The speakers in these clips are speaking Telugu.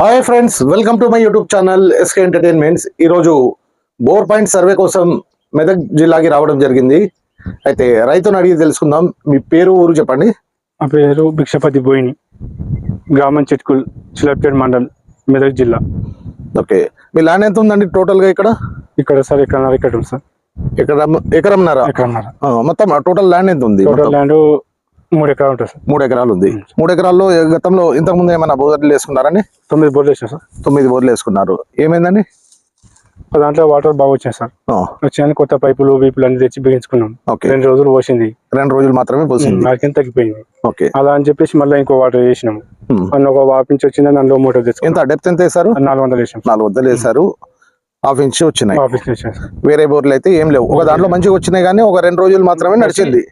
Hi friends welcome to my YouTube channel SK entertainments ఈరోజు బోర్ పాయింట్ సర్వే కోసం మెదక్ జిల్లాకి రావడం జరిగింది. అయితే రైతును అడిగి తెలుసుకుందాం. మీ పేరు ఊరు చెప్పండి. మా పేరు భిక్షపతి బోయిని. గ్రామం చిట్కుల్ చిలపేట్ మండల్ మెదక్ జిల్లా. ఓకే. మీ ల్యాండ్ ఎంత ఉందండి టోటల్గా ఇక్కడ? ఇక్కడ సార్ ఎక్కడ ఇక్కడ ఉంది సార్. ఎకరం ఎకరంన్నర? ఎక్కడన్నర ఆ, మొత్తం టోటల్ ల్యాండ్ ఎంత ఉంది? టోటల్? ల్యాండ్ మూడు ఎకరాలు ఉంటుంది సార్. మూడు ఎకరాలు ఉంది. మూడు ఎకరాల్లో గతంలో ఇంతకు ముందు ఏమైనా బోర్లు వేసుకున్నారని తొమ్మిది బోర్లు వేసాం సార్. తొమ్మిది బోర్లు వేసుకున్నారు. ఏమైందండి? దాంట్లో వాటర్ బాగా వచ్చాయి సార్. వచ్చాయని కొత్త పైపులు వీపులు అన్ని తెచ్చి బిగించుకున్నాం. రెండు రోజులు పోసింది. రెండు రోజులు మాత్రమే పోసింది. నాకేం తగ్గిపోయింది. ఓకే. అలా అని చెప్పేసి మళ్ళీ ఇంకో వాటర్ వేసినాము. అన్న ఒక వాపించి వచ్చింది అందులో మోటార్ తెచ్చుకున్నాం. ఎంత? డెప్త్ ఎంత వేశారు? నాలుగు వందలు వేసాం. నాలుగు వద్దలు వేశారు. హాఫ్ ఇంచ్ వచ్చినాయి. వేరే బోర్లు అయితే ఏం లేవు. ఒక దాంట్లో మంచిగా వచ్చినాయి కానీ ఒక రెండు రోజులు మాత్రమే నడిచింది.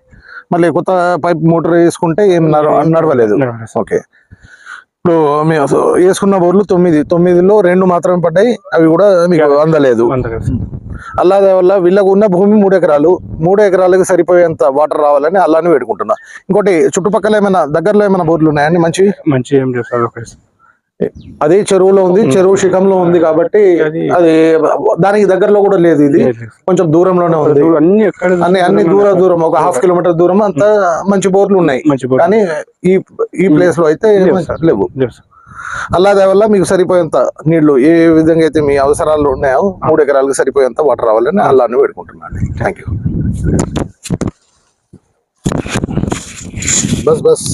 మళ్ళీ కొత్త పైప్ మోటార్ వేసుకుంటే ఏం నడవ- నడవలేదు. ఓకే. ఇప్పుడు మేము వేసుకున్న బోర్లు తొమ్మిది తొమ్మిదిలో రెండు మాత్రమే పడ్డాయి అవి కూడా మీకు అందలేదు. అల్లాదే వల్ల వీళ్ళకు ఉన్న భూమి మూడు ఎకరాలు. మూడు ఎకరాలకు సరిపోయేంత వాటర్ రావాలని అల్లాని వేడుకుంటున్నా. ఇంకోటి చుట్టుపక్కల ఏమైనా దగ్గరలో ఏమైనా బోర్లు ఉన్నాయండి మంచివి? మంచి ఏం సార్. అదే చెరువులో ఉంది చెరువు శిఖంలో ఉంది కాబట్టి అది- దానికి దగ్గరలో కూడా లేదు ఇది. కొంచెం దూరంలోనే ఉంది. అన్ని అన్ని అన్ని దూర దూరం ఒక హాఫ్ కిలోమీటర్ దూరం అంత మంచి బోర్లు ఉన్నాయి. కానీ ఈ ఈ ప్లేస్లో అయితే లేవు. అల్లాదే వల్ల మీకు సరిపోయేంత నీళ్ళు ఏ విధంగా అయితే మీ అవసరాలు ఉన్నాయో మూడు ఎకరాలకు సరిపోయేంత వాటర్ రావాలని అల్లాన్ని వేడుకుంటున్నాను థ్యాంక్ యూ బస్ బస్.